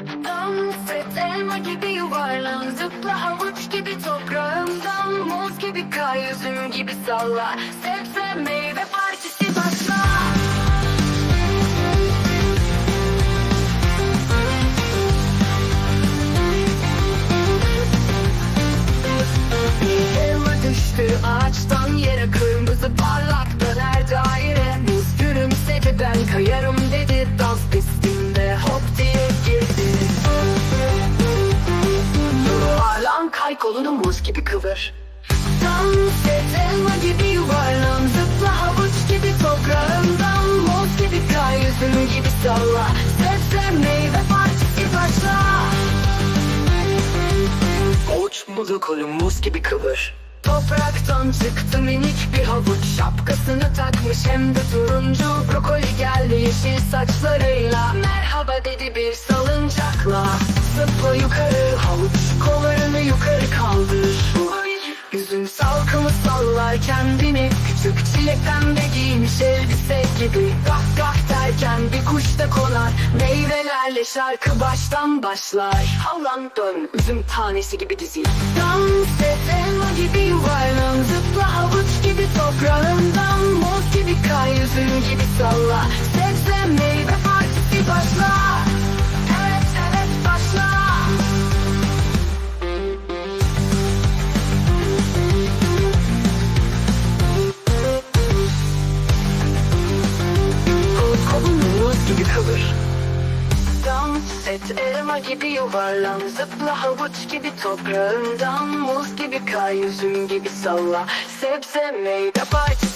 Dans et elma gibi yuvarlan Zıpla havuç gibi toprağımdan Muz gibi kay üzüm gibi salla. Sebze meyve partisi kolunu muz gibi kıvır. Dans et elma gibi yuvarlan Zıpla havuç gibi toprağından Muz gibi kay üzüm gibi salla. Sebze meyve partisi başla. Avuç muzu kolun muz gibi kıvır. Topraktan çıktı minik bir havuç Şapkasını takmış hem de turuncu. Brokoli geldi yeşil saçlarıyla. Merhaba dedi bir salıncakla. Zıpla yukarı havuç Kollarını yukarı kaldır. Yüzün salkımı sallar kendini Küçük çilek pembe giymiş elbise gibi. Gah gah derken bir kuş da konar. Meyvelerle şarkı baştan başlar. Havlan dön üzüm tanesi gibi dizil Dans et elma gibi yuvarlan. Zıpla havuç gibi toprağından Muz gibi kay üzüm gibi salla et elma gibi yuvarlan Zıpla havuç gibi toprağından Muz gibi kay üzüm gibi salla. Sebze meyve partisi